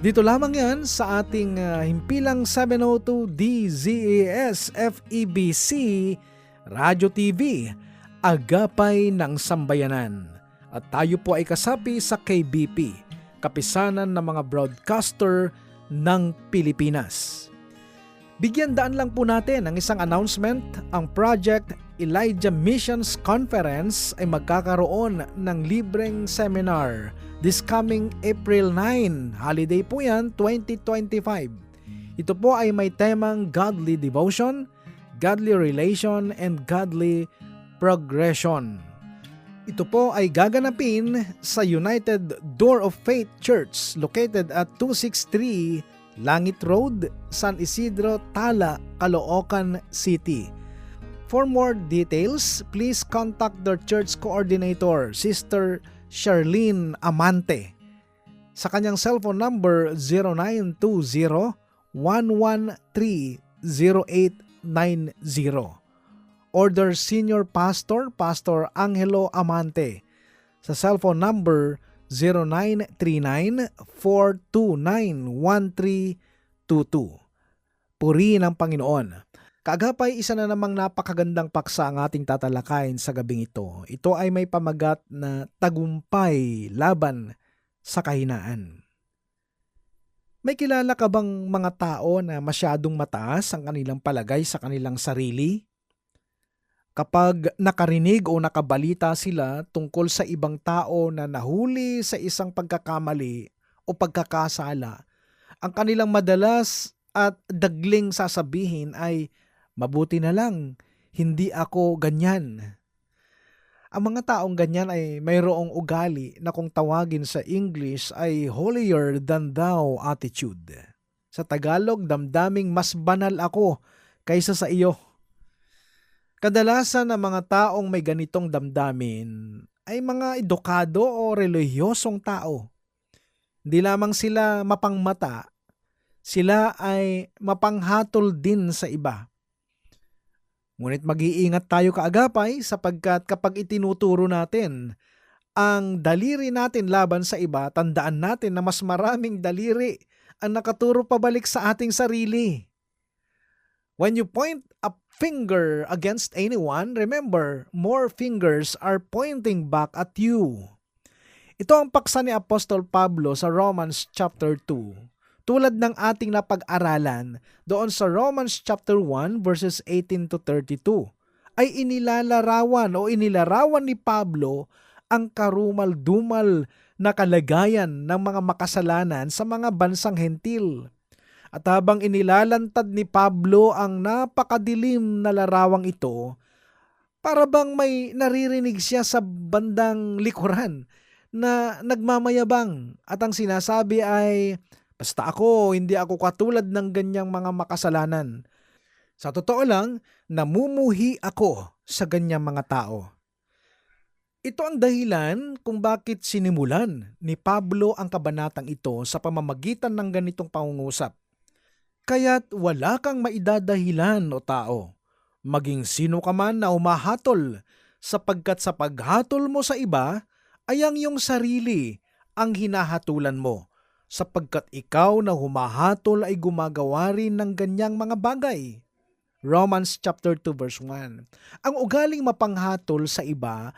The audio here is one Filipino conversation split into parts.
Dito lamang yan sa ating uh, himpilang 702 DZAS FEBC Radio TV, Agapay ng Sambayanan. At tayo po ay kasapi sa KBP, Kapisanan ng mga Broadcaster ng Pilipinas. Bigyan daan lang po natin ang isang announcement. Ang Project Elijah Missions Conference ay magkakaroon ng libreng seminar this coming April 9. Holiday po yan, 2025. Ito po ay may temang Godly Devotion, Godly Relation, and Godly Progression. Ito po ay gaganapin sa United Door of Faith Church located at 263 Langit Road, San Isidro, Tala, Caloocan City. For more details, please contact their church coordinator, Sister Charlene Amante, sa kanyang cellphone number 0920-113-0890 or their senior pastor, Pastor Angelo Amante, sa cellphone number 0939-429-1322. Purihin ang Panginoon. Kaagapay isa na namang napakagandang paksa ang ating tatalakayin sa gabing ito. Ito ay may pamagat na tagumpay laban sa kahinaan. May kilala ka bang mga tao na masyadong mataas ang kanilang palagay sa kanilang sarili? Kapag nakarinig o nakabalita sila tungkol sa ibang tao na nahuli sa isang pagkakamali o pagkakasala, ang kanilang madalas at dagling sasabihin ay, mabuti na lang, hindi ako ganyan. Ang mga taong ganyan ay mayroong ugali na kung tawagin sa English ay holier than thou attitude. Sa Tagalog, damdaming mas banal ako kaysa sa iyo. Kadalasan ang mga taong may ganitong damdamin ay mga edukado o relihiyosong tao. Hindi lamang sila mapangmata, sila ay mapanghatol din sa iba. Ngunit mag-iingat tayo kaagapay sapagkat kapag itinuturo natin ang daliri natin laban sa iba, tandaan natin na mas maraming daliri ang nakaturo pabalik sa ating sarili. When you point a finger against anyone, remember, more fingers are pointing back at you. Ito ang paksa ni Apostol Pablo sa Romans chapter 2. Tulad ng ating napag-aralan doon sa Romans chapter 1 verses 18 to 32 ay inilalarawan o inilarawan ni Pablo ang karumal-dumal na kalagayan ng mga makasalanan sa mga bansang hentil. At habang inilalantad ni Pablo ang napakadilim na larawang ito, para bang may naririnig siya sa bandang likuran na nagmamayabang at ang sinasabi ay, basta ako, hindi ako katulad ng ganyang mga makasalanan. Sa totoo lang, namumuhi ako sa ganyang mga tao. Ito ang dahilan kung bakit sinimulan ni Pablo ang kabanatang ito sa pamamagitan ng ganitong pangungusap. Kaya't wala kang maidadahilan o tao, maging sino ka man na umahatol, sapagkat sa paghatol mo sa iba ay ang iyong sarili ang hinahatulan mo, sapagkat ikaw na humahatol ay gumagawa rin ng ganyang mga bagay. Romans chapter 2 verse 1. Ang ugaling mapanghatol sa iba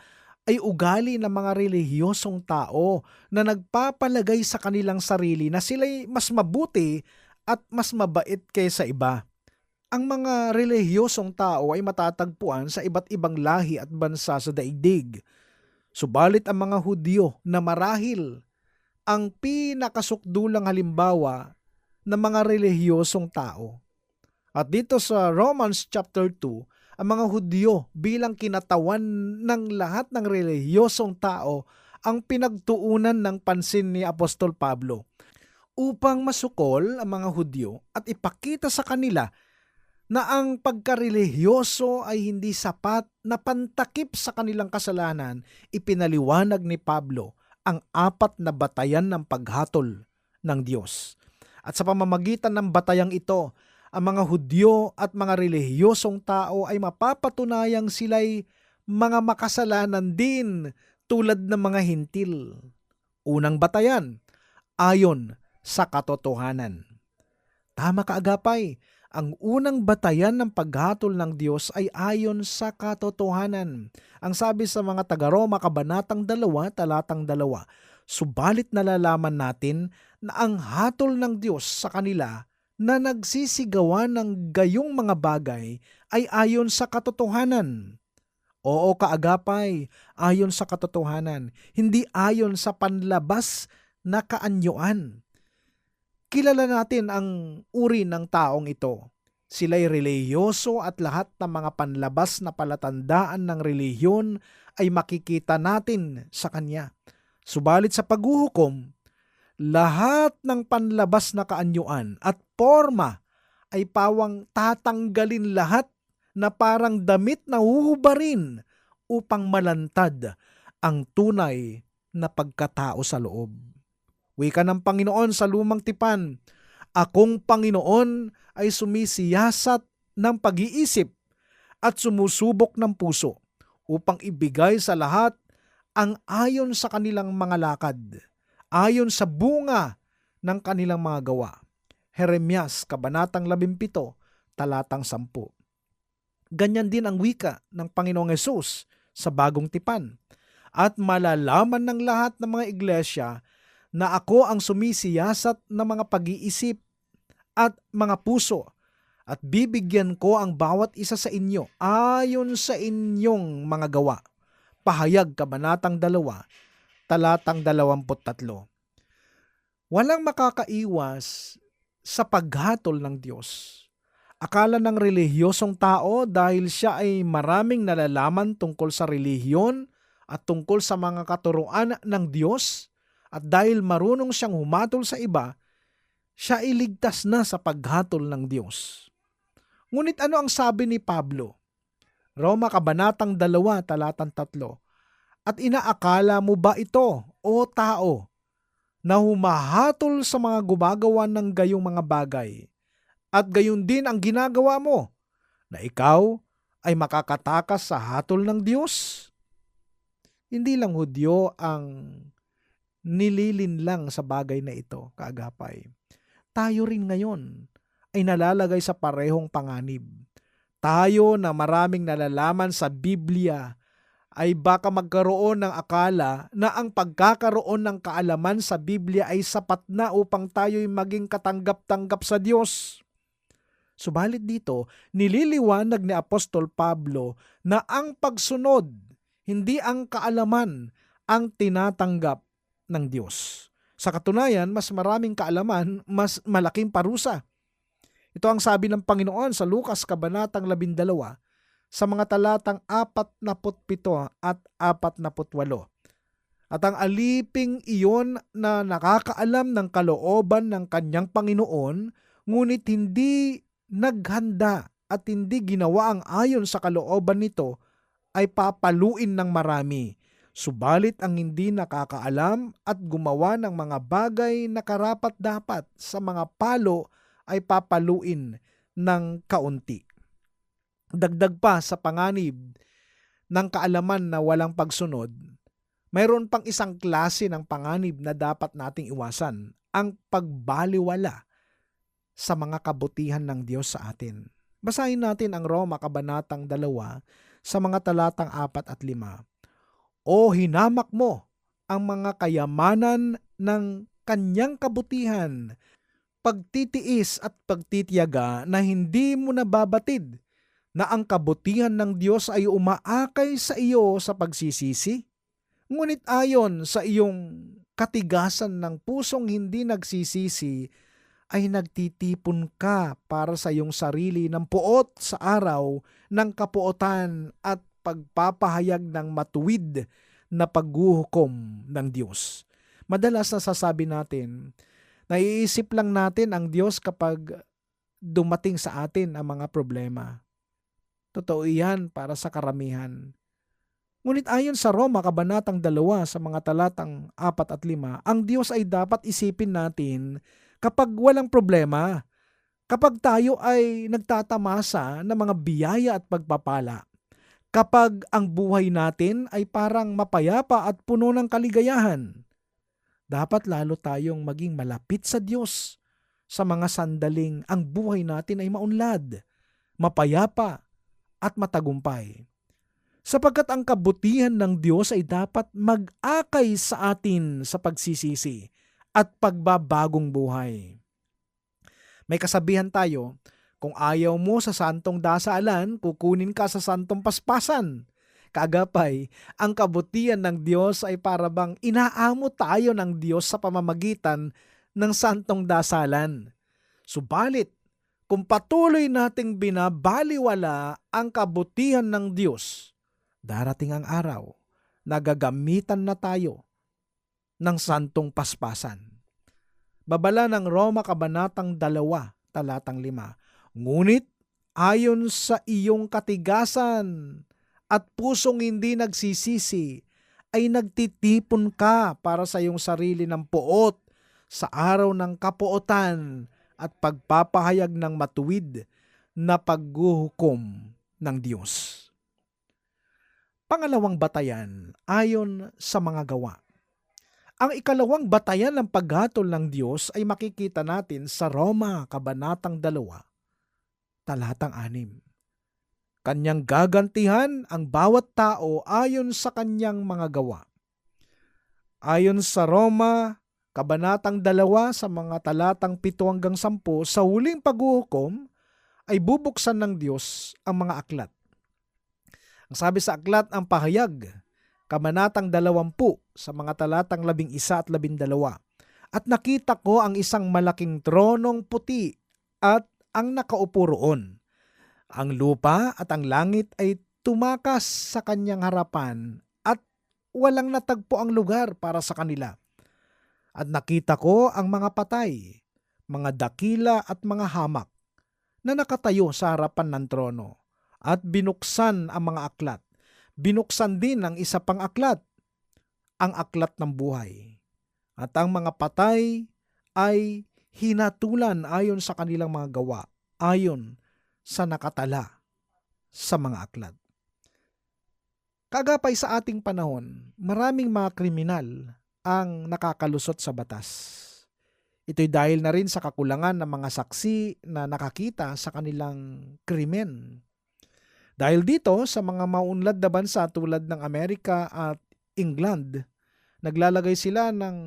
ay ugali ng mga relihiyosong tao na nagpapalagay sa kanilang sarili na sila'y mas mabuti at mas mabait kaysa iba. Ang mga relihiyosong tao ay matatagpuan sa iba't ibang lahi at bansa sa daigdig. Subalit ang mga Hudyo na marahil ang pinakasukdulang halimbawa ng mga relihiyosong tao. At dito sa Romans chapter 2, ang mga Hudyo bilang kinatawan ng lahat ng relihiyosong tao ang pinagtuunan ng pansin ni Apostol Pablo upang masukol ang mga Hudyo at ipakita sa kanila na ang pagkarelihiyoso ay hindi sapat na pantakip sa kanilang kasalanan, ipinaliwanag ni Pablo ang apat na batayan ng paghatol ng Diyos. At sa pamamagitan ng batayang ito, ang mga Hudyo at mga relihiyosong tao ay mapapatunayang sila'y mga makasalanan din tulad ng mga hintil. Unang batayan, ayon sa katotohanan. Tama ka agapay, ang unang batayan ng paghatol ng Diyos ay ayon sa katotohanan. Ang sabi sa mga taga-Roma, Kabanatang 2, Talatang 2, Subalit nalalaman natin na ang hatol ng Diyos sa kanila na nagsisigawan ng gayong mga bagay ay ayon sa katotohanan. Oo kaagapay, ayon sa katotohanan, hindi ayon sa panlabas na kaanyuan. Kilala natin ang uri ng taong ito. Sila'y relihiyoso at lahat ng mga panlabas na palatandaan ng relihiyon ay makikita natin sa kanya. Subalit sa paghuhukom, lahat ng panlabas na kaanyuan at forma ay pawang tatanggalin lahat na parang damit na huhubarin upang malantad ang tunay na pagkatao sa loob. Wika ng Panginoon sa lumang tipan, Akong Panginoon ay sumisiyasat ng pag-iisip at sumusubok ng puso upang ibigay sa lahat ang ayon sa kanilang mga lakad, ayon sa bunga ng kanilang mga gawa. Jeremias, Kabanatang 17, Talatang 10. Ganyan din ang wika ng Panginoong Yesus sa bagong tipan. At malalaman ng lahat ng mga iglesia na ako ang sumisiyasat ng mga pag-iisip at mga puso at bibigyan ko ang bawat isa sa inyo ayon sa inyong mga gawa. Pahayag Kabanatang 2, Talatang 23. Walang makakaiwas sa paghatol ng Diyos. Akala ng relihiyosong tao dahil siya ay maraming nalalaman tungkol sa relihiyon at tungkol sa mga katuruan ng Diyos at dahil marunong siyang humatol sa iba, siya iligtas na sa paghatol ng Diyos. Ngunit ano ang sabi ni Pablo? Roma Kabanatang 2, talatang 3. At inaakala mo ba ito, o tao, na humahatol sa mga gumagawa ng gayong mga bagay, at gayon din ang ginagawa mo, na ikaw ay makakatakas sa hatol ng Diyos? Hindi lang Hudyo ang nililin lang sa bagay na ito, kaagapay. Tayo rin ngayon ay nalalagay sa parehong panganib. Tayo na maraming nalalaman sa Biblia ay baka magkaroon ng akala na ang pagkakaroon ng kaalaman sa Biblia ay sapat na upang tayo'y maging katanggap-tanggap sa Diyos. Subalit dito, nililiwanag ni Apostol Pablo na ang pagsunod, hindi ang kaalaman, ang tinatanggap ng Diyos. Sa katunayan, mas maraming kaalaman, mas malaking parusa. Ito ang sabi ng Panginoon sa Lukas Kabanatang 12 sa mga talatang 47 at 48. At ang aliping iyon na nakakaalam ng kalooban ng kanyang Panginoon, ngunit hindi naghanda at hindi ginawa ang ayon sa kalooban nito, ay papaluin ng marami. Subalit ang hindi nakakaalam at gumawa ng mga bagay na karapat-dapat sa mga palo ay papaluin ng kaunti dagdag pa sa panganib ng kaalaman na walang pagsunod, mayroon pang isang klase ng panganib na dapat nating iwasan, ang pagbaliwala sa mga kabutihan ng Diyos sa atin. Basahin natin ang Roma Kabanatang 2 sa mga talatang 4 at 5. O hinamak mo ang mga kayamanan ng kanyang kabutihan, pagtitiis at pagtitiyaga na hindi mo nababatid na ang kabutihan ng Diyos ay umaakay sa iyo sa pagsisisi? Ngunit ayon sa iyong katigasan ng pusong hindi nagsisisi, ay nagtitipon ka para sa iyong sarili ng puot sa araw ng kapuotan at pagpapahayag ng matuwid na paghuhukom ng Diyos. Madalas nasasabi natin, naiisip lang natin ang Diyos kapag dumating sa atin ang mga problema. Totoo iyan para sa karamihan. Ngunit ayon sa Roma Kabanatang 2 sa mga talatang 4 at 5, ang Diyos ay dapat isipin natin kapag walang problema, kapag tayo ay nagtatamasa ng mga biyaya at pagpapala, kapag ang buhay natin ay parang mapayapa at puno ng kaligayahan. Dapat lalo tayong maging malapit sa Diyos sa mga sandaling ang buhay natin ay maunlad, mapayapa at matagumpay sapagkat ang kabutihan ng Diyos ay dapat mag-akay sa atin sa pagsisisi at pagbabagong buhay. May kasabihan tayo, kung ayaw mo sa santong dasalan, kukunin ka sa santong paspasan. Kaagapay, ang kabutihan ng Diyos ay parabang inaamo tayo ng Diyos sa pamamagitan ng santong dasalan. Subalit, kung patuloy nating binabaliwala ang kabutihan ng Diyos, darating ang araw na gagamitan na tayo ng santong paspasan. Babala ng Roma Kabanatang 2, talatang 5. Ngunit ayon sa iyong katigasan at pusong hindi nagsisisi, ay nagtitipon ka para sa iyong sarili ng puot sa araw ng kapuotan at pagpapahayag ng matuwid na pagguhukom ng Diyos. Pangalawang batayan ayon sa mga gawa. Ang ikalawang batayan ng paghatol ng Diyos ay makikita natin sa Roma Kabanatang 2, talatang 6. Kanyang gagantihan ang bawat tao ayon sa kanyang mga gawa. Ayon sa Roma Kabanatang 2 sa mga talatang 7 hanggang 10 sa huling paghuhukom ay bubuksan ng Diyos ang mga aklat ang sabi sa aklat ang pahayag, kamanatang dalawampu sa mga talatang labing isa at labing dalawa. At nakita ko ang isang malaking tronong puti at ang nakaupo roon. Ang lupa at ang langit ay tumakas sa kanyang harapan at walang natagpo ang lugar para sa kanila. At nakita ko ang mga patay, mga dakila at mga hamak na nakatayo sa harapan ng trono at binuksan ang mga aklat. Binuksan din ang isa pang aklat, ang aklat ng buhay. At ang mga patay ay hinatulan ayon sa kanilang mga gawa, ayon sa nakatala sa mga aklat. Kagapay sa ating panahon, maraming mga kriminal ang nakakalusot sa batas. Ito'y dahil na rin sa kakulangan ng mga saksi na nakakita sa kanilang krimen dahil dito sa mga maunlad na bansa tulad ng Amerika at England, naglalagay sila ng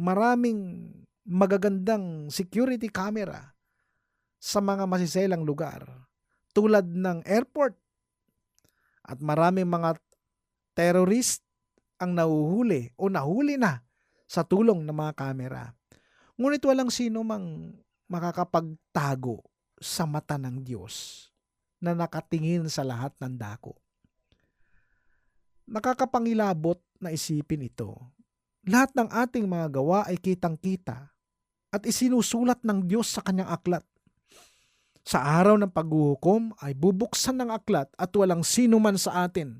maraming magagandang security camera sa mga masiselang lugar tulad ng airport at maraming mga terrorist ang nahuhuli o nahuli na sa tulong ng mga kamera. Ngunit walang sino mang makakapagtago sa mata ng Diyos na nakatingin sa lahat ng dako. Nakakapangilabot na isipin ito. Lahat ng ating mga gawa ay kitang-kita at isinusulat ng Diyos sa kanyang aklat. Sa araw ng paghuhukom ay bubuksan ng aklat at walang sino man sa atin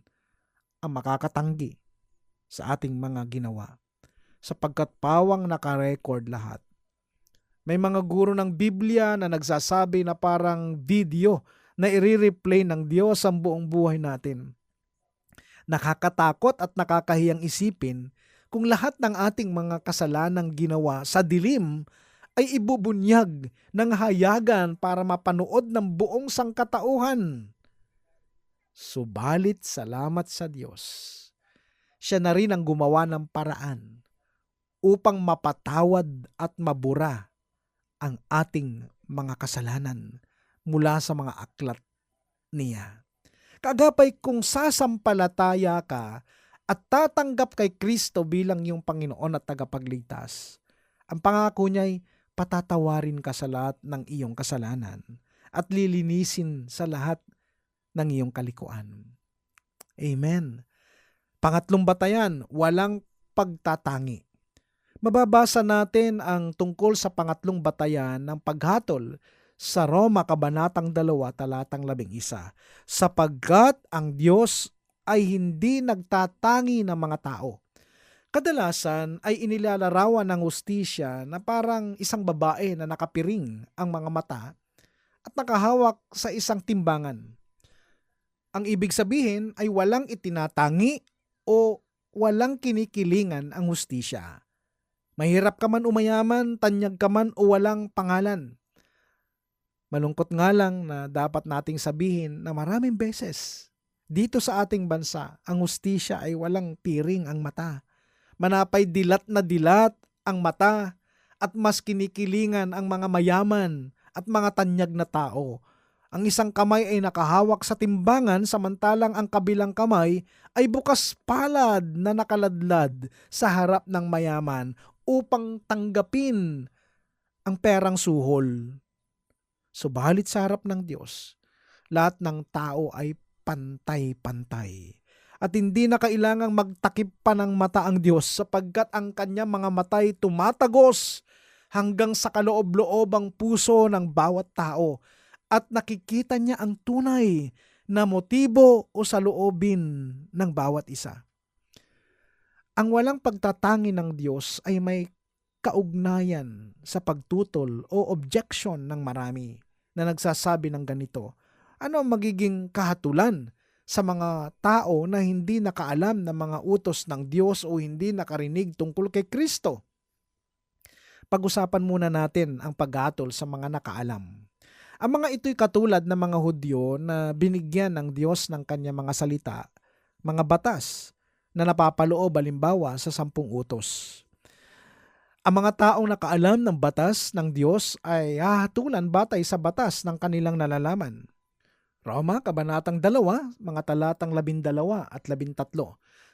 ang makakatanggi sa ating mga ginawa sapagkat pawang nakarecord lahat. May mga guro ng Biblia na nagsasabi na parang video na i-replay ng Diyos ang buong buhay natin. Nakakatakot at nakakahiyang isipin kung lahat ng ating mga kasalanang ginawa sa dilim ay ibubunyag ng hayagan para mapanood ng buong sangkatauhan. Subalit salamat sa Diyos. Siya na rin ang gumawa ng paraan upang mapatawad at mabura ang ating mga kasalanan mula sa mga aklat niya. Kagapay kung sasampalataya ka at tatanggap kay Kristo bilang iyong Panginoon at tagapagligtas, ang pangako niya ay patatawarin ka sa lahat ng iyong kasalanan at lilinisin sa lahat ng iyong kalikuan. Amen. Pangatlong batayan, walang pagtatangi. Mababasa natin ang tungkol sa pangatlong batayan ng paghatol sa Roma Kabanatang 2 talatang 11 sapagkat ang Diyos ay hindi nagtatangi ng mga tao. Kadalasan ay inilalarawan ng hustisya na parang isang babae na nakapiring ang mga mata at nakahawak sa isang timbangan. Ang ibig sabihin ay walang itinatangi o walang kinikilingan ang hustisya. Mahirap ka man umayaman, tanyag ka man o walang pangalan. Malungkot nga lang na dapat nating sabihin na maraming beses dito sa ating bansa, ang hustisya ay walang piring ang mata. Manapay dilat na dilat ang mata at mas kinikilingan ang mga mayaman at mga tanyag na tao. Ang isang kamay ay nakahawak sa timbangan samantalang ang kabilang kamay ay bukas palad na nakaladlad sa harap ng mayaman upang tanggapin ang perang suhol. Subalit sa harap ng Diyos, lahat ng tao ay pantay-pantay. At hindi na kailangang magtakip pa ng mata ang Diyos sapagkat ang kanya mga matay tumatagos hanggang sa kaloob-loobang puso ng bawat tao at nakikita niya ang tunay na motibo o saloobin ng bawat isa. Ang walang pagtatangi ng Diyos ay may kaugnayan sa pagtutol o objection ng marami na nagsasabi ng ganito. Ano ang magiging kahatulan sa mga tao na hindi nakaalam ng mga utos ng Diyos o hindi nakarinig tungkol kay Kristo? Pag-usapan muna natin ang paghatol sa mga nakaalam. Ang mga ito'y katulad ng mga Hudyo na binigyan ng Diyos ng kanyang mga salita, mga batas na napapaloob halimbawa sa sampung utos. Ang mga taong nakaalam ng batas ng Diyos ay hahatulan batay sa batas ng kanilang nalalaman. Roma, Kabanatang 2, mga talatang 12 at 13.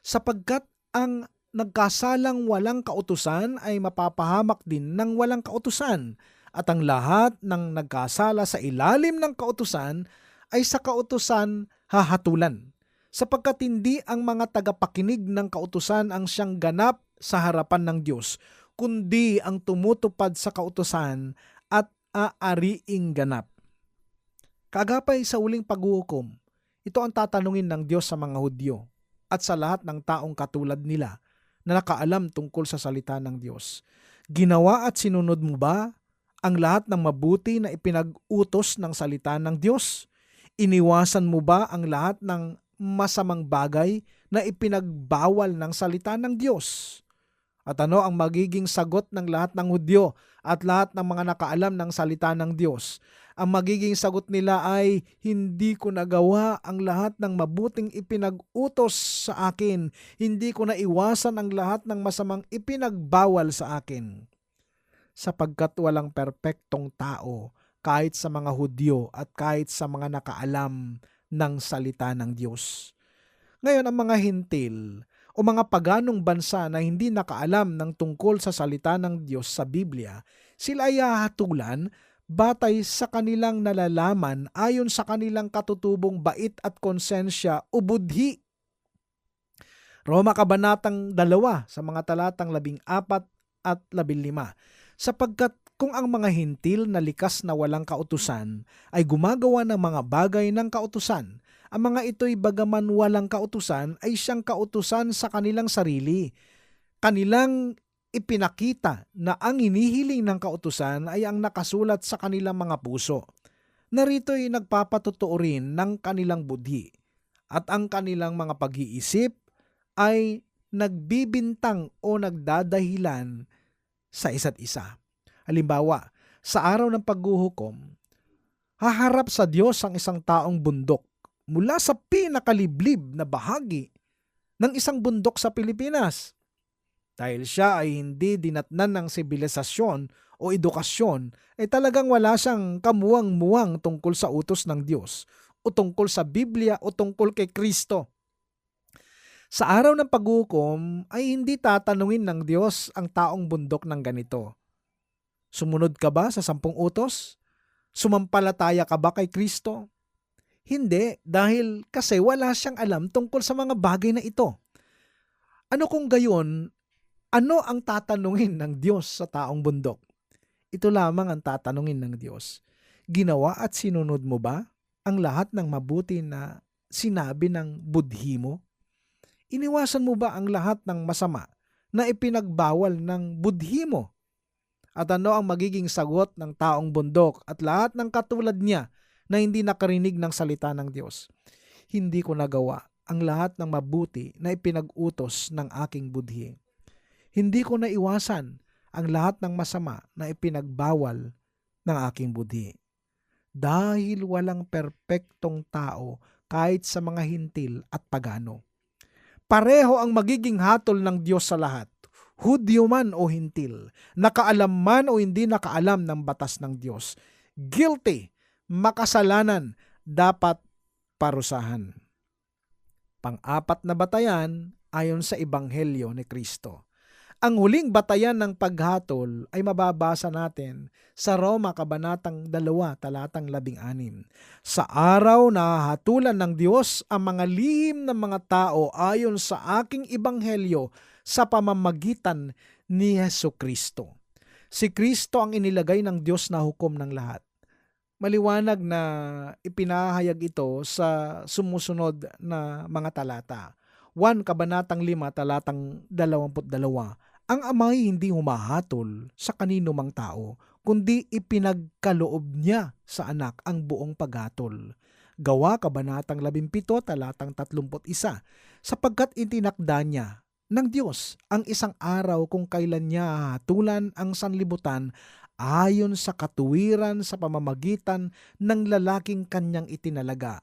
Sapagkat ang nagkasalang walang kautusan ay mapapahamak din ng walang kautusan at ang lahat ng nagkasala sa ilalim ng kautusan ay sa kautusan hahatulan. Sapagkat hindi ang mga tagapakinig ng kautusan ang siyang ganap sa harapan ng Diyos, kundi ang tumutupad sa kautosan at aariing ganap. Kagapay sa uling paghuhukom, ito ang tatanungin ng Diyos sa mga Hudyo at sa lahat ng taong katulad nila na nakaalam tungkol sa salita ng Diyos. Ginawa at sinunod mo ba ang lahat ng mabuti na ipinag-utos ng salita ng Diyos? Iniwasan mo ba ang lahat ng masamang bagay na ipinagbawal ng salita ng Diyos? At ano ang magiging sagot ng lahat ng Hudyo at lahat ng mga nakaalam ng salita ng Diyos? Ang magiging sagot nila ay, hindi ko nagawa ang lahat ng mabuting ipinag-utos sa akin. Hindi ko naiwasan ang lahat ng masamang ipinagbawal sa akin. Sapagkat walang perpektong tao kahit sa mga Hudyo at kahit sa mga nakaalam ng salita ng Diyos. Ngayon ang mga hintil o mga paganong bansa na hindi nakaalam ng tungkol sa salita ng Diyos sa Biblia, sila ay hahatulan batay sa kanilang nalalaman ayon sa kanilang katutubong bait at konsensya o budhi. Roma Kabanatang 2 sa mga talatang 14 at 15 sapagkat kung ang mga hintil na likas na walang kautusan ay gumagawa ng mga bagay ng kautusan, ang mga ito'y bagaman walang kautusan ay siyang kautusan sa kanilang sarili. Kanilang ipinakita na ang inihiling ng kautusan ay ang nakasulat sa kanilang mga puso. Narito'y nagpapatotoo rin ng kanilang budhi at ang kanilang mga pag-iisip ay nagbibintang o nagdadahilan sa isa't isa. Halimbawa, sa araw ng paghuhukom, haharap sa Diyos ang isang taong bundok mula sa pinakaliblib na bahagi ng isang bundok sa Pilipinas. Dahil siya ay hindi dinatnan ng sibilisasyon o edukasyon, ay talagang wala siyang kamuwang-muwang tungkol sa utos ng Diyos o tungkol sa Biblia o tungkol kay Kristo. Sa araw ng paghukom ay hindi tatanungin ng Diyos ang taong bundok ng ganito. Sumunod ka ba sa sampung utos? Sumampalataya ka ba kay Kristo? Hindi, dahil kasi wala siyang alam tungkol sa mga bagay na ito. Ano kung gayon, ano ang tatanungin ng Diyos sa taong bundok? Ito lamang ang tatanungin ng Diyos. Ginawa at sinunod mo ba ang lahat ng mabuti na sinabi ng budhi mo? Iniwasan mo ba ang lahat ng masama na ipinagbawal ng budhi mo? At ano ang magiging sagot ng taong bundok at lahat ng katulad niya na hindi nakarinig ng salita ng Diyos? Hindi ko nagawa ang lahat ng mabuti na ipinag-utos ng aking budhi. Hindi ko naiwasan ang lahat ng masama na ipinagbawal ng aking budhi. Dahil walang perpektong tao kahit sa mga hintil at pagano. Pareho ang magiging hatol ng Diyos sa lahat, Hudyo man o hintil, nakaalam man o hindi nakaalam ng batas ng Diyos. Guilty, makasalanan, dapat parusahan. Pang-apat na batayan ayon sa Ebanghelyo ni Kristo. Ang huling batayan ng paghatol ay mababasa natin sa Roma Kabanatang 2, talatang 16. Sa araw na hatulan ng Diyos ang mga lihim ng mga tao ayon sa aking ebanghelyo sa pamamagitan ni Heso Kristo. Si Kristo ang inilagay ng Diyos na hukom ng lahat. Maliwanag na ipinahayag ito sa sumusunod na mga talata. 1 Kabanatang 5 talatang 22 ang ama ay hindi humahatol sa kanino mang tao, kundi ipinagkaloob niya sa anak ang buong paghatol. Gawa kabanatang 17 talatang 31 sapagkat itinakda niya ng Diyos ang isang araw kung kailan niya hatulan ang sanlibutan ayon sa katuwiran sa pamamagitan ng lalaking kanyang itinalaga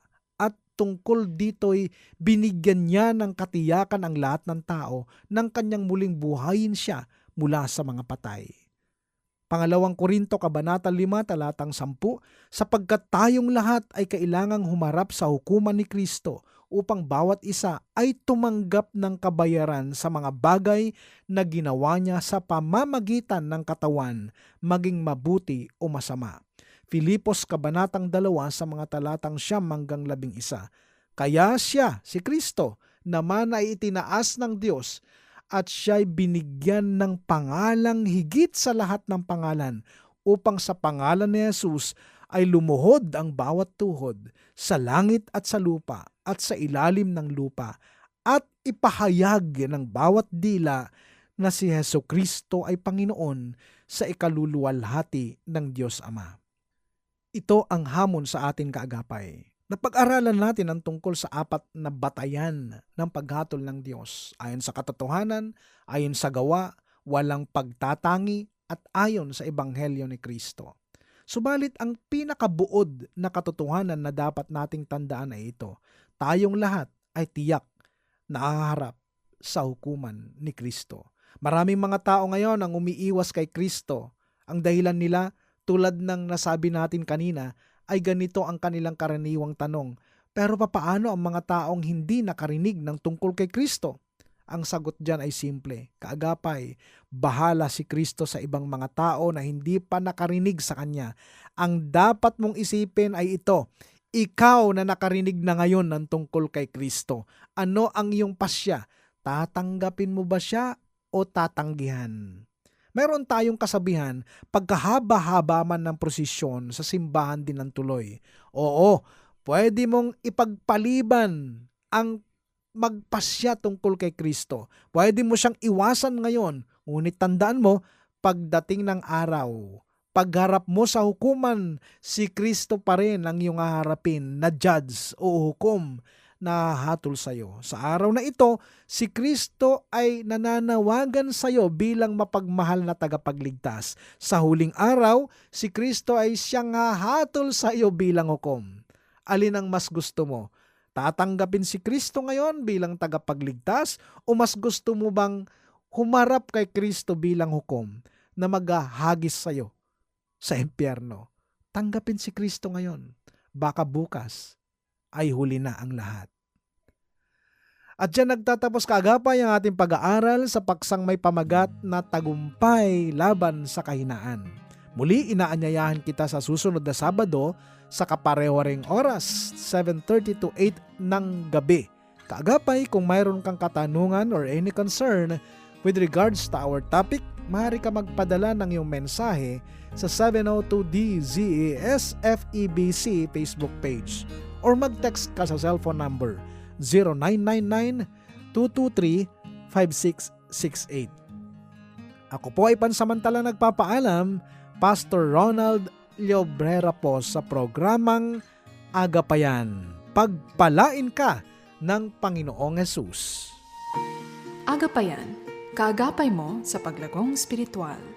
tungkol dito'y binigyan niya ng katiyakan ang lahat ng tao nang kanyang muling buhayin siya mula sa mga patay. Pangalawang Korinto Kabanata 5 talatang 10 sapagkat tayong lahat ay kailangang humarap sa hukuman ni Kristo upang bawat isa ay tumanggap ng kabayaran sa mga bagay na ginawa niya sa pamamagitan ng katawan, maging mabuti o masama. Filipos Kabanatang 2 sa mga talatang siyam hanggang labing isa. Kaya siya, si Kristo, naman ay itinaas ng Diyos at siya'y binigyan ng pangalang higit sa lahat ng pangalan upang sa pangalan ni Jesus ay lumuhod ang bawat tuhod sa langit at sa lupa at sa ilalim ng lupa at ipahayag ng bawat dila na si Heso Kristo ay Panginoon sa ikaluluwalhati ng Diyos Ama. Ito ang hamon sa atin kaagapay. Napag-aralan natin ang tungkol sa apat na batayan ng paghatol ng Diyos. Ayon sa katotohanan, ayon sa gawa, walang pagtatangi at ayon sa ebanghelyo ni Kristo. Subalit ang pinakabuod na katotohanan na dapat nating tandaan ay ito. Tayong lahat ay tiyak na aharap sa hukuman ni Kristo. Maraming mga tao ngayon ang umiiwas kay Kristo. Ang dahilan nila tulad ng nasabi natin kanina, ay ganito ang kanilang karaniwang tanong. Pero papaano ang mga taong hindi nakarinig ng tungkol kay Kristo? Ang sagot dyan ay simple, kaagapay, bahala si Kristo sa ibang mga tao na hindi pa nakarinig sa Kanya. Ang dapat mong isipin ay ito, ikaw na nakarinig na ngayon ng tungkol kay Kristo, ano ang iyong pasya? Tatanggapin mo ba siya o tatanggihan? Meron tayong kasabihan, pagkahaba-haba man ng prosesyon, sa simbahan din ng tuloy. Oo, pwede mong ipagpaliban ang magpasya tungkol kay Kristo. Pwede mo siyang iwasan ngayon, ngunit tandaan mo, pagdating ng araw, pagharap mo sa hukuman, si Kristo pa rin ang iyong haharapin na judge o hukom na sa iyo. Sa araw na ito, si Kristo ay nananawagan sa iyo bilang mapagmahal na tagapagligtas. Sa huling araw, si Kristo ay siyang hahatol sa iyo bilang hukom. Alin ang mas gusto mo? Tatanggapin si Kristo ngayon bilang tagapagligtas o mas gusto mo bang humarap kay Kristo bilang hukom na maghahagis sa iyo sa impyerno? Tanggapin si Kristo ngayon. Baka bukas ay huli na ang lahat. At dyan nagtatapos kaagapay ang ating pag-aaral sa paksang may pamagat na tagumpay laban sa kahinaan. Muli inaanyayahan kita sa susunod na Sabado sa kapareho ring oras, 7.30 to 8 ng gabi. Kaagapay kung mayroon kang katanungan or any concern with regards to our topic, maaari ka magpadala ng iyong mensahe sa 702DZESFEBC Facebook page or mag-text ka sa cellphone number 0999-223-5668. Ako po ay pansamantala nagpapaalam, Pastor Ronald Llobrera po sa programang Agapayan. Pagpalain ka ng Panginoong Yesus. Agapayan, kaagapay mo sa paglagong spiritual.